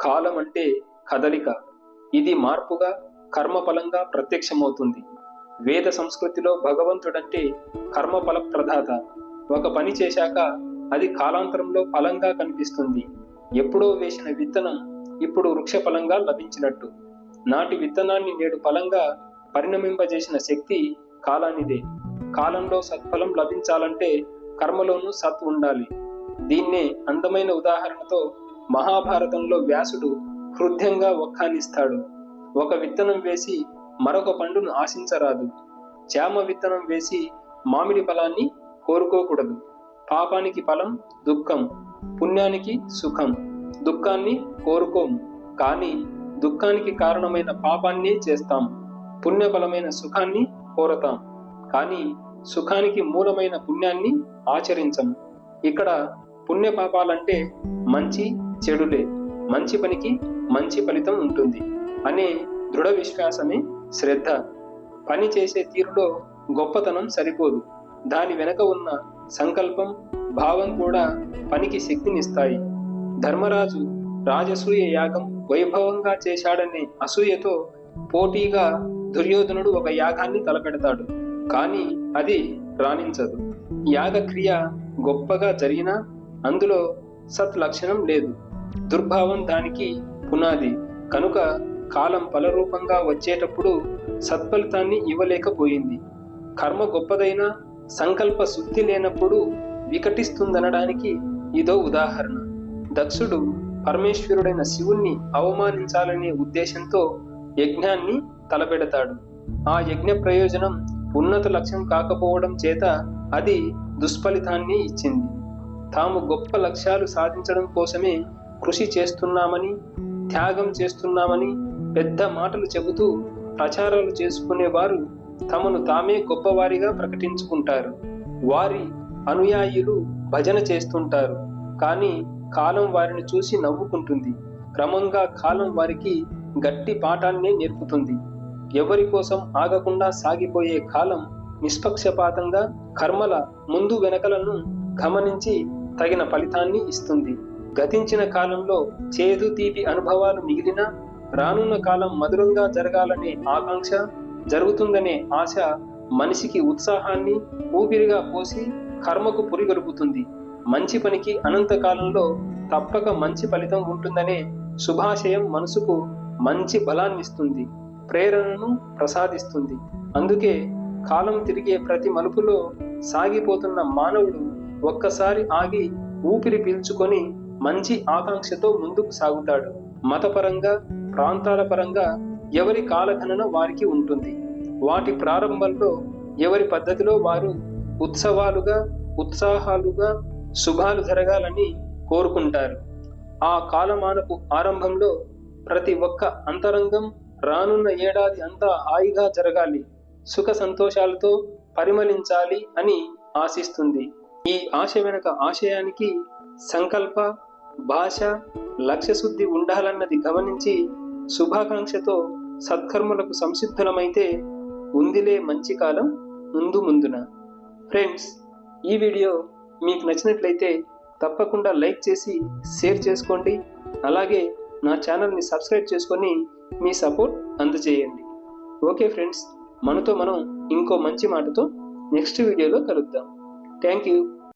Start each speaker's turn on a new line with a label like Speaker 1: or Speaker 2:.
Speaker 1: కాలం అంటే కదలిక. ఇది మార్పుగా కర్మఫలంగా ప్రత్యక్షమవుతుంది. వేద సంస్కృతిలో భగవంతుడంటే కర్మఫల ప్రదాత ఒక పని చేశాక అది కాలాంతరంలో ఫలంగా కనిపిస్తుంది. ఎప్పుడో వేసిన విత్తనం ఇప్పుడు వృక్ష ఫలంగా లభించినట్టు. నాటి విత్తనాన్ని నేడు ఫలంగా పరిణమింపజేసిన శక్తి కాలానిదే. కాలంలో సత్ఫలం లభించాలంటే కర్మలోనూ సత్ ఉండాలి. దీన్నే అందమైన ఉదాహరణతో మహాభారతంలో వ్యాసుడు హృదయంగా ఒక్కానిస్తాడు ఒక విత్తనం వేసి మరొక పండును ఆశించరాదు. జామ విత్తనం వేసి మామిడి ఫలాన్ని కోరుకోకూడదు. పాపానికి ఫలం దుఃఖం పుణ్యానికి సుఖం. దుఃఖాన్ని కోరుకోము కానీ దుఃఖానికి కారణమైన పాపాన్నే చేస్తాం. పుణ్యఫలమైన సుఖాన్ని కోరతాం కానీ సుఖానికి మూలమైన పుణ్యాన్ని ఆచరించం. ఇక్కడ పుణ్య పాపాలంటే మంచి చెడులే. మంచి పనికి మంచి ఫలితం ఉంటుంది. అనే దృఢ విశ్వాసమే శ్రద్ధ. పని చేసే తీరులో గొప్పతనం సరిపోదు. దాని వెనక ఉన్న సంకల్పం భావం కూడా పనికి శక్తినిస్తాయి. ధర్మరాజు రాజసూయ యాగం వైభవంగా చేశాడనే అసూయతో పోటీగా దుర్యోధనుడు ఒక యాగాన్ని తలపెడతాడు. కానీ అది రాణించదు. యాగక్రియ గొప్పగా జరిగినా అందులో సత్ లక్షణం లేదు. దుర్భావం దానికి పునాది. కనుక కాలం ఫలరూపంగా వచ్చేటప్పుడు సత్ఫలితాన్ని ఇవ్వలేకపోయింది. కర్మ గొప్పదైనా సంకల్ప శుద్ధి లేనప్పుడు వికటిస్తుందనడానికి ఇదో ఉదాహరణ. దక్షుడు పరమేశ్వరుడైన శివుణ్ణి అవమానించాలనే ఉద్దేశంతో యజ్ఞాన్ని తలపెడతాడు. ఆ యజ్ఞ ప్రయోజనం ఉన్నత లక్ష్యం కాకపోవడం చేత అది దుష్ఫలితాన్ని ఇచ్చింది. తాము గొప్ప లక్ష్యాలు సాధించడం కోసమే కృషి చేస్తున్నామని త్యాగం చేస్తున్నామని పెద్ద మాటలు చెబుతూ ప్రచారాలు చేసుకునేవారు తమను తామే గొప్పవారిగా ప్రకటించుకుంటారు. వారి అనుయాయులు భజన చేస్తుంటారు. కానీ కాలం వారిని చూసి నవ్వుకుంటుంది. క్రమంగా కాలం వారికి గట్టి పాఠాన్నే నేర్పుతుంది. ఎవరి కోసం ఆగకుండా సాగిపోయే కాలం నిష్పక్షపాతంగా కర్మల ముందు వెనకలను గమనించి తగిన ఫలితాన్ని ఇస్తుంది. గతించిన కాలంలో చేదు తీపి అనుభవాలు మిగిలిన రానున్న కాలం మధురంగా జరగాలనే ఆకాంక్ష జరుగుతుందనే ఆశ మనిషికి ఉత్సాహాన్ని ఊపిరిగా పోసి కర్మకు పురిగొలుపుతుంది మంచి పనికి అనంతకాలంలో తప్పక మంచి ఫలితం ఉంటుందనే శుభాశయం మనసుకు మంచి బలాన్నిస్తుంది ప్రేరణను ప్రసాదిస్తుంది. అందుకే కాలం తిరిగే ప్రతి మలుపులో సాగిపోతున్న మానవుడు ఒక్కసారి ఆగి ఊపిరి పీల్చుకొని మంచి ఆకాంక్షతో ముందుకు సాగుతాడు. మతపరంగా ప్రాంతాల పరంగా ఎవరి కాలగణన వారికి ఉంటుంది. వాటి ప్రారంభంలో ఎవరి పద్ధతిలో వారు ఉత్సవాలుగా ఉత్సాహాలుగా శుభాలు జరగాలని కోరుకుంటారు. ఆ కాలమానపు ఆరంభంలో ప్రతి ఒక్క అంతరంగం రానున్న ఏడాది అంతా హాయిగా జరగాలి సుఖ సంతోషాలతో పరిమళించాలి అని ఆశిస్తుంది. ఈ ఆశ వెనుక ఆశయానికి సంకల్ప భాష లక్ష్యశుద్ధి ఉండాలన్నది గమనించి శుభాకాంక్షతో సత్కర్మలకు సంసిద్ధులమైతే ఉందిలే మంచి కాలం ముందు ముందున. ఫ్రెండ్స్ ఈ వీడియో మీకు నచ్చినట్లయితే తప్పకుండా లైక్ చేసి షేర్ చేసుకోండి. అలాగే నా ఛానల్ని సబ్స్క్రైబ్ చేసుకొని మీ సపోర్ట్ అందజేయండి. ఓకే ఫ్రెండ్స్ మనతో మనం ఇంకో మంచి మాటతో నెక్స్ట్ వీడియోలో కలుద్దాం. Thank you